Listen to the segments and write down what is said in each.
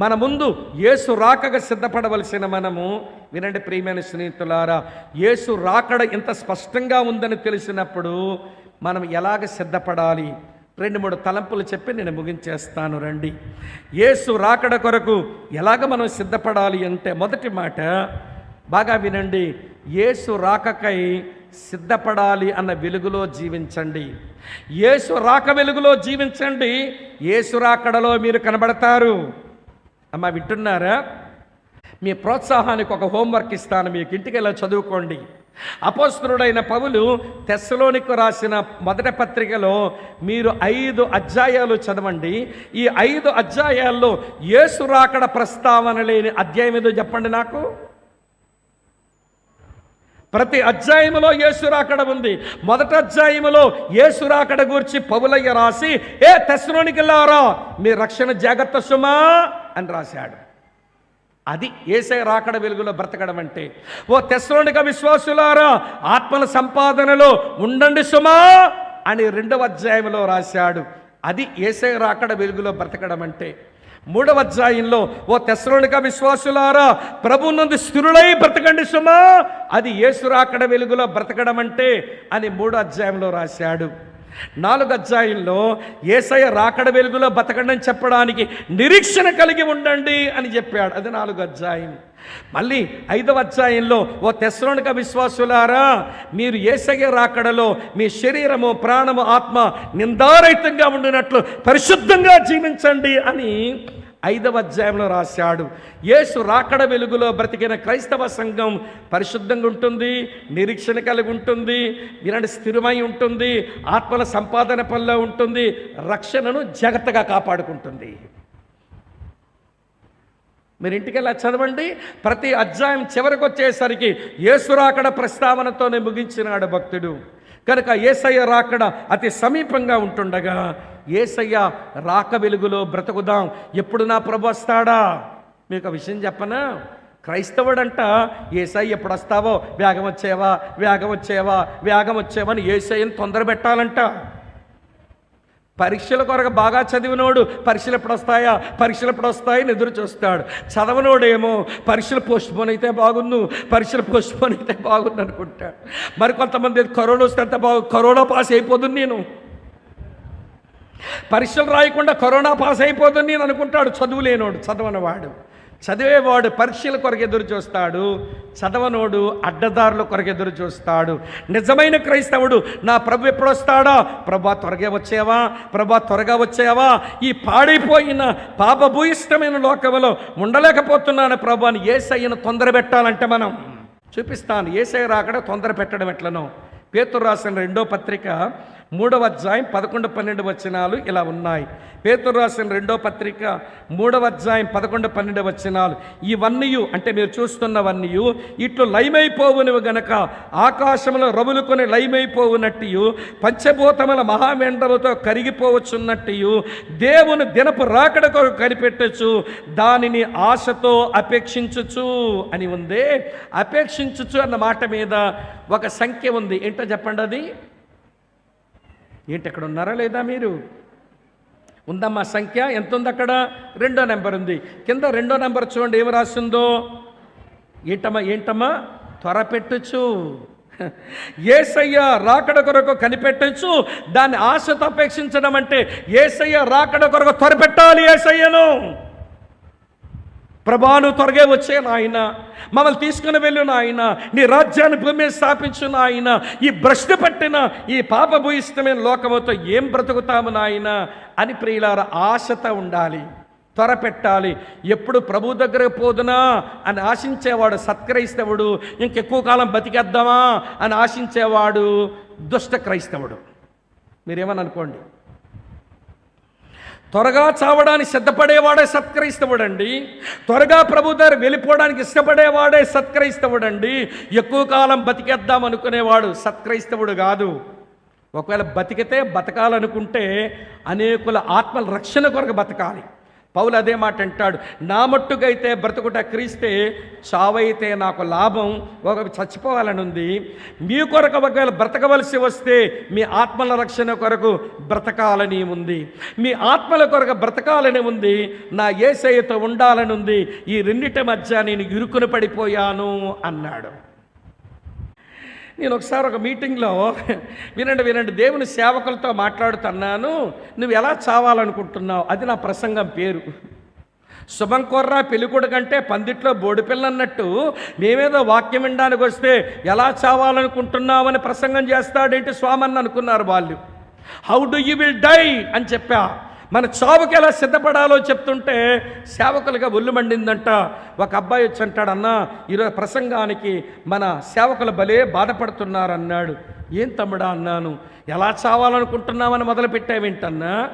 మన ముందు యేసు రాకగా సిద్ధపడవలసిన మనము వినండి ప్రియమైన స్నేహితులారా యేసు రాకడ ఇంత స్పష్టంగా ఉందని తెలిసినప్పుడు మనం ఎలాగ సిద్ధపడాలి? రెండు మూడు తలంపులు చెప్పి నేను ముగించేస్తాను రండి. యేసు రాకడ కొరకు ఎలాగ మనం సిద్ధపడాలి అంటే మొదటి మాట బాగా వినండి యేసు రాకకై సిద్ధపడాలి అన్న వెలుగులో జీవించండి. యేసు రాక వెలుగులో జీవించండి యేసు రాకడలో మీరు కనబడతారు. అమ్మ వింటున్నారా? మీ ప్రోత్సాహానికి ఒక హోంవర్క్ ఇస్తాను మీకు ఇంటికి వెళ్ళి చదువుకోండి. అపోస్తుడైన పౌలు తెస్సలోనికి రాసిన మొదటి పత్రికలో మీరు ఐదు అధ్యాయాలు చదవండి. ఈ ఐదు అధ్యాయాల్లో యేసు రాకడ ప్రస్తావన లేని అధ్యాయం ఏదో చెప్పండి నాకు. ప్రతి అధ్యాయములో యేసురాకడ ఉంది. మొదటి అధ్యాయములో యేసురాకడ గురించి పౌలయ్య రాసి ఏ తెస్సులోనికి మీ రక్షణ జాగ్రత్త సుమా అని రాశాడు. అది ఏసై రాకడ వెలుగులో బ్రతకడం అంటే ఓ తెస్సలోనిక విశ్వాసులారా ఆత్మల సంపాదనలో ఉండండి సుమా అని రెండవ అధ్యాయంలో రాశాడు. అది ఏసై రాకడ వెలుగులో బ్రతకడం అంటే మూడవ అధ్యాయంలో ఓ తెస్సలోనిక విశ్వాసులారా ప్రభు నుండి స్థిరులై బ్రతకండి సుమా అది యేసు రాకడ వెలుగులో బ్రతకడం అంటే అని మూడో అధ్యాయంలో రాశాడు. నాలుగు అధ్యాయంలో ఏసయ రాకడ వెలుగులో బతకండి అని చెప్పడానికి నిరీక్షణ కలిగి ఉండండి అని చెప్పాడు. అది నాలుగు అధ్యాయం. మళ్ళీ ఐదవ అధ్యాయంలో ఓ తెస్సలోనిక విశ్వాసులారా మీరు ఏసగే రాకడలో మీ శరీరము ప్రాణము ఆత్మ నిందారహితంగా ఉండినట్లు పరిశుద్ధంగా జీవించండి అని ఐదవ అధ్యాయంలో రాశాడు. యేసు రాకడ వెలుగులో బ్రతికిన క్రైస్తవ సంఘం పరిశుద్ధంగా ఉంటుంది నిరీక్షణ కలిగి ఉంటుంది వినండి స్థిరమై ఉంటుంది ఆత్మల సంపాదన పనిలో ఉంటుంది రక్షణను జాగ్రత్తగా కాపాడుకుంటుంది. మీరు ఇంటికి వెళ్ళి చదవండి. ప్రతి అధ్యాయం చివరికి వచ్చేసరికి యేసు ప్రస్తావనతోనే ముగించినాడు భక్తుడు. కనుక ఏసయ్య రాకడ అతి సమీపంగా ఉంటుండగా ఏసయ్య రాక వెలుగులో బ్రతుకుదాం. ఎప్పుడు నా ప్రభు వస్తాడా? మీకు విషయం చెప్పనా? క్రైస్తవుడంట ఏసై ఎప్పుడు వస్తావో? వేగం వచ్చేవా? వేగం వచ్చేవా? వేగం వచ్చేవా? అని ఏసైని తొందర పెట్టాలంట పరీక్షల కొరకు బాగా చదివినోడు పరీక్షలు ఎప్పుడు వస్తాయా పరీక్షలు ఎప్పుడు వస్తాయని ఎదురు చూస్తాడు. చదవనోడేమో పరీక్షలు పోస్ట్పోన్ అయితే బాగుండు పరీక్షలు పోస్ట్పోన్ అయితే బాగుంది అనుకుంటాడు. మరి కొంతమంది కరోనా వస్తే అంత బాగు కరోనా పాస్ అయిపోతుంది నేను. పరీక్షలు రాయకుండా కరోనా పాస్ అయిపోతుంది నేను అనుకుంటాడు చదువు లేనోడు చదవనవాడు. చదివేవాడు పరీక్షల కొరకు ఎదురు చూస్తాడు చదవనోడు అడ్డదారుల కొరకు ఎదురు చూస్తాడు. నిజమైన క్రైస్తవుడు నా ప్రభు ఎప్పుడు వస్తాడా ప్రభా త్వరగా వచ్చేవా? ప్రభా త్వరగా వచ్చేవా? ఈ పాడైపోయిన పాపభూయిష్టమైన లోకంలో ఉండలేకపోతున్నాను ప్రభు అని ఏసయ్యను తొందర పెట్టాలంటే మనం చూపిస్తాను. ఏసై రాకడ తొందర పెట్టడం ఎట్లనో. పేతురు రాసిన రెండో పత్రిక మూడవ అధ్యాయం పదకొండు పన్నెండు వచనాలు ఇలా ఉన్నాయి. పేతురు రాసిన రెండో పత్రిక మూడవ అధ్యాయం పదకొండు పన్నెండు వచనాలు. ఇవన్నీ అంటే మీరు చూస్తున్నవన్నీ ఇట్లు లయమైపోవునివి గనక ఆకాశంలో రవులుకొని లయమైపోవునట్టు పంచభూతముల మహామెండలతో కరిగిపోవచ్చున్నట్టు దేవుని దినపు రాకడ కొరకు కనిపెట్టచ్చు దానిని ఆశతో అపేక్షించుచు అని ఉందే. అపేక్షించుచు అన్న మాట మీద ఒక సంఖ్య ఉంది. ఏంటో చెప్పండి అది ఏంటి అక్కడ ఉన్నారా లేదా మీరు? ఉందమ్మా సంఖ్య. ఎంత ఉంది అక్కడ రెండో నెంబర్ ఉంది. కింద రెండో నెంబర్ చూడండి ఏమి రాసిందో? ఏంటమ్మా ఏంటమ్మా? త్వరపెట్టచ్చు ఏసయ్య రాకడ కొరకు కనిపెట్టచ్చు దాన్ని ఆశతో అపేక్షించడం అంటే ఏసయ్య రాకడ కొరకు త్వరపెట్టాలి ఏసయ్యను. ప్రభాను త్వరగా వచ్చే నాయన మమ్మల్ని తీసుకుని వెళ్ళు నాయన నీ రాజ్యాన్ని భూమి మీద స్థాపించు నాయన ఈ భ్రష్టు పట్టిన ఈ పాపభూయిష్టమైన లోకముతో ఏం బ్రతుకుతాము నాయన అని ప్రియులార ఆశత ఉండాలి త్వర పెట్టాలి ఎప్పుడు ప్రభు దగ్గరకు పోదునా అని ఆశించేవాడు సత్క్రైస్తవుడు ఇంకెక్కువ కాలం బతికేద్దామా అని ఆశించేవాడు దుష్ట క్రైస్తవుడు. మీరేమని అనుకోండి? త్వరగా చావడానికి సిద్ధపడేవాడే సత్క్రైస్తవుడండి. త్వరగా ప్రభు దగ్గర వెళ్ళిపోవడానికి ఇష్టపడేవాడే సత్క్రైస్తవుడండి. ఎక్కువ కాలం బతికేద్దాం అనుకునేవాడు సత్క్రైస్తవుడు కాదు. ఒకవేళ బతికితే బతకాలనుకుంటే అనేకుల ఆత్మల రక్షణ కొరకు బతకాలి. పౌలు అదే మాట అంటాడు నా మట్టుకైతే బ్రతుకుట క్రీస్తే చావైతే నాకు లాభం ఒక చచ్చిపోవాలని ఉంది. మీ కొరకు ఒకవేళ బ్రతకవలసి వస్తే మీ ఆత్మల రక్షణ కొరకు బ్రతకాలని ఉంది. మీ ఆత్మల కొరకు బ్రతకాలని ఉంది. నా ఏసయ్యతో ఉండాలని ఉంది. ఈ రెండిటి మధ్య నేను ఇరుకున పడిపోయాను అన్నాడు. నేను ఒకసారి ఒక మీటింగ్లో వినండి వినండి దేవుని సేవకులతో మాట్లాడుతున్నాను. నువ్వు ఎలా చావాలనుకుంటున్నావు? అది నా ప్రసంగం పేరు. శుభం కొర్రా పెళ్ళికొడు కంటే పందిట్లో బోడిపిల్ల అన్నట్టు మేమేదో వాక్యం వినడానికి వస్తే ఎలా చావాలనుకుంటున్నామని ప్రసంగం చేస్తాడేంటి స్వామని అనుకున్నారు వాళ్ళు. How do you will die అని చెప్పా. మన చావుకి ఎలా సిద్ధపడాలో చెప్తుంటే సేవకులుగా ఒళ్ళు మండిందంట. ఒక అబ్బాయి వచ్చి అంటాడు అన్న ఈరోజు ప్రసంగానికి మన సేవకులు భలే బాధపడుతున్నారు అన్నాడు ఏం తమ్ముడా అన్నాను ఎలా చావాలనుకుంటున్నామని మొదలుపెట్టావేంటన్నా?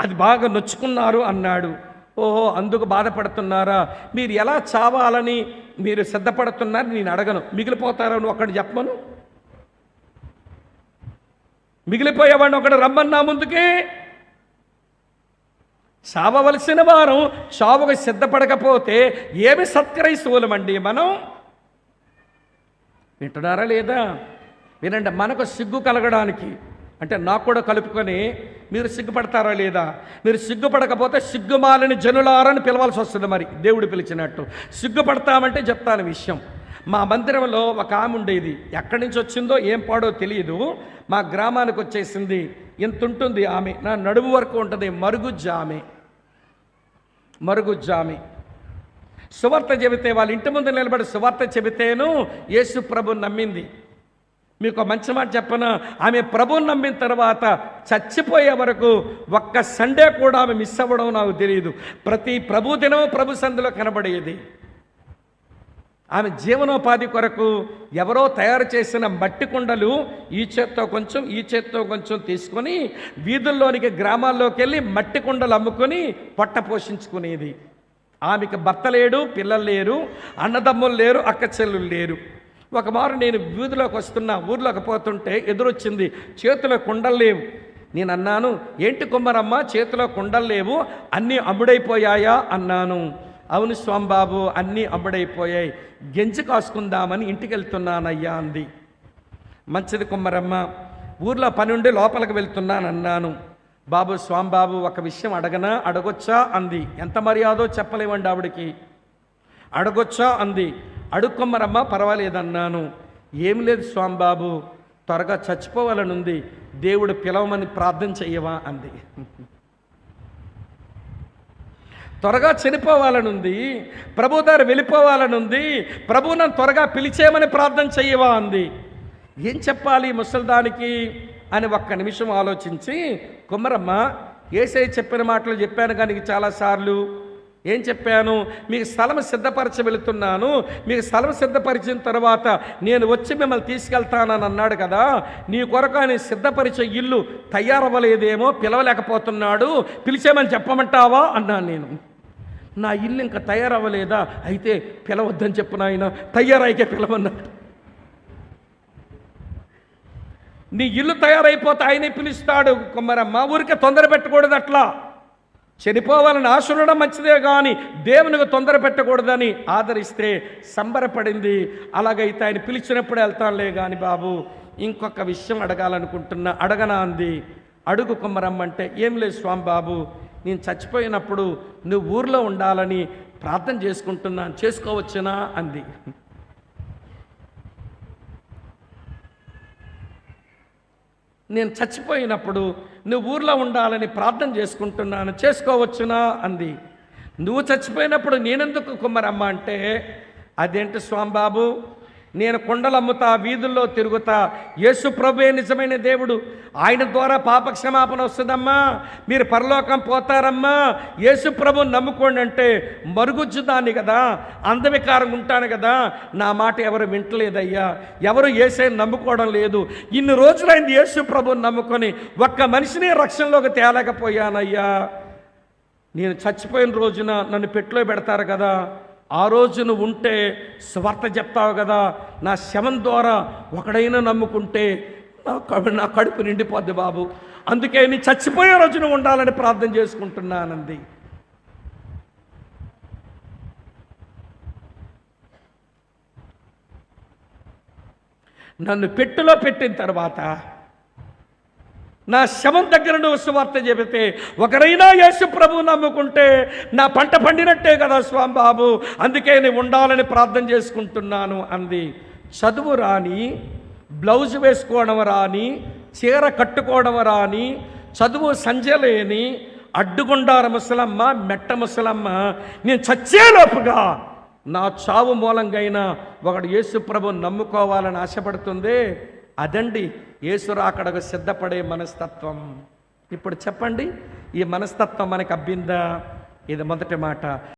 అది బాగా నొచ్చుకున్నారు అన్నాడు. ఓహో అందుకు బాధపడుతున్నారా? మీరు ఎలా చావాలని మీరు సిద్ధపడుతున్నారని నేను అడగను. మిగిలిపోతారని ఒకటి చెప్పను మిగిలిపోయేవాడిని ఒకడు రమ్మన్నా ముందుకే చావవలసిన వారం చావుకు సిద్ధపడకపోతే ఏమి సత్క్రైస్తవులమండి మనం? వింటున్నారా లేదా? వినండి మనకు సిగ్గు కలగడానికి అంటే నాకు కూడా కలుపుకొని మీరు సిగ్గుపడతారా లేదా? మీరు సిగ్గుపడకపోతే సిగ్గుమాలని జనులారని పిలవాల్సి వస్తుంది మరి దేవుడు పిలిచినట్టు. సిగ్గుపడతామంటే చెప్తాను విషయం. మా మందిరంలో ఒక ఆమె ఉండేది. ఎక్కడి నుంచి వచ్చిందో ఏం పాడో తెలియదు. మా గ్రామానికి వచ్చేసింది. ఇంత ఉంటుంది ఆమె. నా నడుము వరకు ఉంటుంది మరుగుజ్జ ఆమె. మరుగుజ్జామి. సువార్త చెబితే వాళ్ళ ఇంటి ముందు నిలబడి సువార్త చెబితేను యేసు ప్రభు నమ్మింది. మీకు మంచి మాట చెప్పన. ఆమె ప్రభుని నమ్మిన తర్వాత చచ్చిపోయే వరకు ఒక్క సండే కూడా ఆమె మిస్ అవ్వడం నాకు తెలియదు ప్రతి ప్రభు దినం ప్రభు సందులో కనబడేది. ఆమె జీవనోపాధి కొరకు ఎవరో తయారు చేసిన మట్టి కుండలు ఈ చేత్తో కొంచెం ఈ చేత్తో కొంచెం తీసుకొని వీధుల్లోనికి గ్రామాల్లోకి వెళ్ళి మట్టి కుండలు అమ్ముకొని పొట్ట పోషించుకునేది. ఆమెకి భర్త లేడు పిల్లలు లేరు అన్నదమ్ములు లేరు అక్క చెల్లులు లేరు. ఒకమారు నేను వీధిలోకి వస్తున్నా ఊర్లోకి పోతుంటే ఎదురొచ్చింది చేతిలో కుండలు లేవు. నేను అన్నాను ఏంటి కుమ్మరమ్మ చేతిలో కుండలు లేవు అన్నీ అమ్ముడైపోయాయా? అన్నాను. అవును స్వాంబాబు అన్నీ అమ్ముడైపోయాయి. గెంజి కాసుకుందామని ఇంటికి వెళ్తున్నానయ్యా అంది. మంచిది కుమ్మరమ్మ ఊర్లో పని లోపలికి వెళ్తున్నాను అన్నాను బాబు స్వాంబాబు ఒక విషయం అడగనా? అడగొచ్చా? అంది. ఎంత మర్యాదో చెప్పలేవండి ఆవిడికి. అడగొచ్చా? అంది. అడుక్కొమ్మరమ్మ పర్వాలేదన్నాను. ఏం లేదు స్వాంబాబు త్వరగా చచ్చిపోవాలనుంది. దేవుడు పిలవమని ప్రార్థన చెయ్యవా? అంది. త్వరగా చనిపోవాలనుంది ప్రభు దగ్గర వెళ్ళిపోవాలనుంది ప్రభు నన్ను త్వరగా పిలిచేయమని ప్రార్థన చెయ్యవా అంది. ఏం చెప్పాలి ముసల్దానికి అని ఒక్క నిమిషం ఆలోచించి కుమ్మరమ్మ ఏసై చెప్పిన మాటలు చెప్పాను కానీ చాలాసార్లు ఏం చెప్పాను? మీకు స్థలం సిద్ధపరచ వెళుతున్నాను. మీకు స్థలం సిద్ధపరిచిన తర్వాత నేను వచ్చి మిమ్మల్ని తీసుకెళ్తానని అన్నాడు కదా నీ కొరకు ఆయన సిద్ధపరిచే ఇల్లు తయారవ్వలేదేమో పిలవలేకపోతున్నాడు. పిలిచేమని చెప్పమంటావా? అన్నాను నేను. నా ఇల్లు ఇంకా తయారవ్వలేదా? అయితే పిలవద్దని చెప్పు నాయన. తయారైకే పిలవన్నాడు నీ ఇల్లు తయారైపోతే ఆయనే పిలుస్తాడు మా ఊరికే తొందర పెట్టకూడదు అట్లా చనిపోవాలని ఆశ ఉండడం మంచిదే కానీ దేవునికి తొందర పెట్టకూడదని ఆదరిస్తే సంబరపడింది. అలాగైతే ఆయన పిలిచినప్పుడు వెళ్తానులే కానీ బాబు ఇంకొక విషయం అడగాలనుకుంటున్నా. అడగనా అంది. అడుగు కుమ్మరమ్మంటే ఏం లేదు స్వామి బాబు నేను చచ్చిపోయినప్పుడు నువ్వు ఊర్లో ఉండాలని ప్రార్థన చేసుకుంటున్నాను. చేసుకోవచ్చునా? అంది. నేను చచ్చిపోయినప్పుడు నువ్వు ఊర్లో ఉండాలని ప్రార్థన చేసుకుంటున్నాను చేసుకోవచ్చునా? అంది. నువ్వు చచ్చిపోయినప్పుడు నేనెందుకు కుమ్మరమ్మ అంటే అదేంటి స్వామిబాబు? నేను కొండలు అమ్ముతా వీధుల్లో తిరుగుతా. యేసు ప్రభుయే నిజమైన దేవుడు. ఆయన ద్వారా పాప క్షమాపణ వస్తుందమ్మా. మీరు పరలోకం పోతారమ్మా. యేసు ప్రభు నమ్ముకోండి అంటే మరుగుజ్జుదాన్ని కదా. అందవికారం ఉంటాను కదా. నా మాట ఎవరు వింటలేదయ్యా. ఎవరు ఏసై నమ్ముకోవడం లేదు. ఇన్ని రోజులైంది యేసు ప్రభుని నమ్ముకొని ఒక్క మనిషిని రక్షణలోకి తేలేకపోయానయ్యా. నేను చచ్చిపోయిన రోజున నన్ను పెట్టులో పెడతారు కదా. ఆ రోజు నువ్వు ఉంటే స్వార్త చెప్తావు కదా నా శవం ద్వారా ఒకడైనా నమ్ముకుంటే నా కడుపు నిండిపోద్ది బాబు. అందుకే నీ చచ్చిపోయే రోజున ఉండాలని ప్రార్థన చేసుకుంటున్నానంది. నన్ను పెట్టులో పెట్టిన తర్వాత నా శవం దగ్గర నువ్వు సువార్త చెబితే ఒకరైనా యేసు ప్రభు నమ్ముకుంటే నా పంట పండినట్టే కదా స్వామి బాబు అందుకే నేను ఉండాలని ప్రార్థన చేసుకుంటున్నాను అంది. చదువు రాని బ్లౌజ్ వేసుకోవడం రాని చీర కట్టుకోవడం రాని చదువు సంజలేని అడ్డుగుండార ముసలమ్మ మెట్ట ముసలమ్మ నేను చచ్చేలోపుగా నా చావు మూలంగా అయినా ఒకడు యేసు ప్రభు నమ్ముకోవాలని ఆశపడుతుంది అదండి ఏసురాకడకు సిద్ధపడే మనస్తత్వం. ఇప్పుడు చెప్పండి ఈ మనస్తత్వం మనకు అబ్బిందా? ఇది మొదటి మాట.